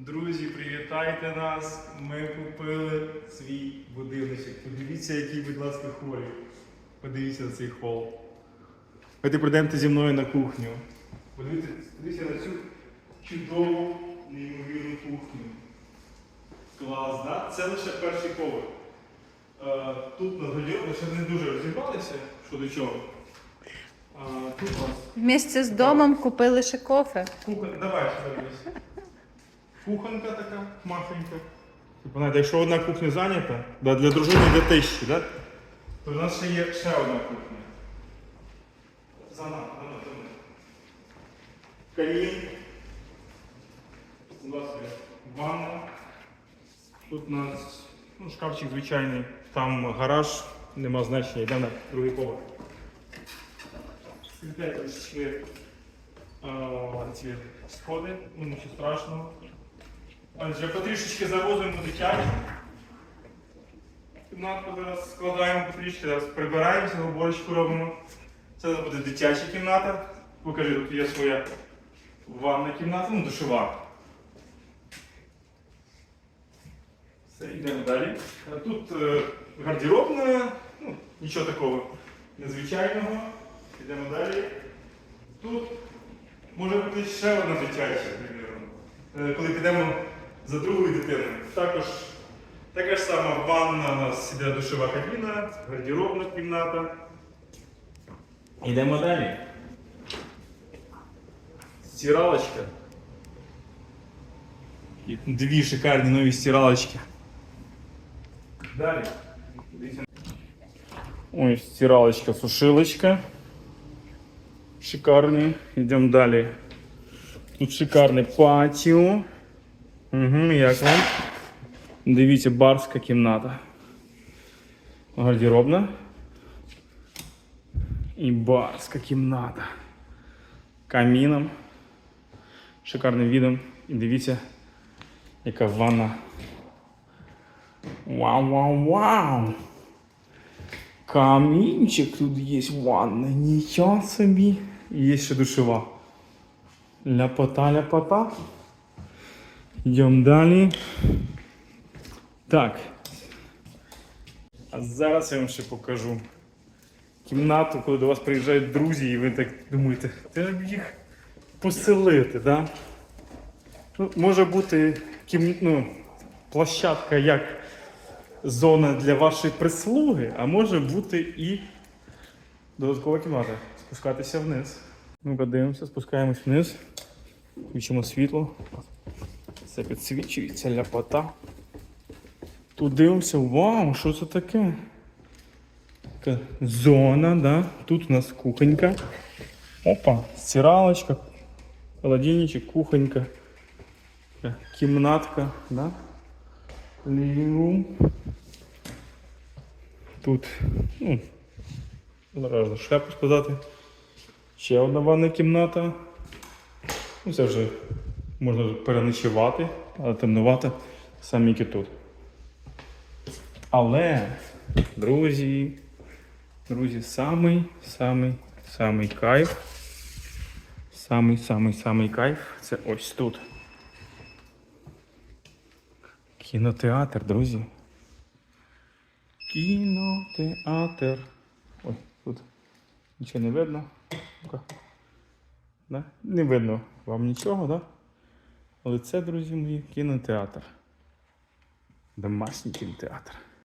Друзі, привітайте нас! Ми купили свій будиночок. Подивіться, який, будь ласка, холі. Подивіться на цей хол. Давайте прийдемте зі мною на кухню. Подивіться, подивіться на цю чудову, неймовірну кухню. Клас, да? Це лише перший поверх. Е, тут на гольо, ми ще не дуже розібралися, що до чого. Е, тут у нас Вместе з домом купили ще кофе. Кухонка, давай ще дивись. Кухонка така махонька. Типу, знаєте, якщо одна кухня зайнята, да, для дружини для тещі, да, то в нас ще є ще одна кухня. За нами, за. Камін. Будь ласка, ванна. Тут у нас ну, шкафчик звичайний. Там гараж, нема значення, йде на другий поверх. Трішечки а, ці сходи, ну нічого страшного. Отже, потрішечки завозимо дитячу. Кімнатку зараз складаємо потрішки, зараз прибираємося, уборочку робимо. Це буде дитяча кімната. Покажи, тут є своя ванна кімната, ну душова. Все, йдемо далі. А Тут е, гардеробна, ну, нічого такого незвичайного. Йдемо далі. Тут може бути ще одна дитяча, примірно. Е, коли підемо за другою дитиною. Також така ж сама ванна, у нас іде душова кабіна, гардеробна кімната. Йдемо далі. Стиралочка. Дві шикарні нові стиралочки. Далі. Ой, стиралочка, сушилочка. Шикарні. Йдемо далі. Тут шикарне патіо. Угу, як вам? Дивіться, барська кімната. Гардеробна. І барська кімната. Каміном. Шикарним відом. І дивіться, яка ванна. Вау, вау, вау! Камінчик тут є ванна, нічого собі. І є ще душова. Ляпота, ляпота. Йдемо далі. Так. А зараз я вам ще покажу кімнату, коли до вас приїжджають друзі, і ви так думаєте, де ж їх поселити, да? Ну, може бути кім... ну, площадка як зона для вашої прислуги, а може бути і додаткова кімната. Спускатися вниз. Ну, подивимося, спускаємось вниз. Включимо світло. Це підсвічується ляпота. Тут дивимося, вау, що це таке? Така зона, да? Тут у нас кухонька. Опа, стиралочка, холодильничок, кухонька, Така кімнатка, да? Living room. Тут, ну, можна шляпу складати. Ще одна ванна кімната. Ну, це вже можна переночувати, але темнувати самі як і тут. Але, друзі, друзі, самий, самий, самий кайф. Самий, самий, самий кайф це ось тут. Кінотеатр, друзі. Кінотеатр. Ой, тут нічого не видно. Не видно вам нічого, да? Але це, друзі мої, кінотеатр. Домашній кінотеатр.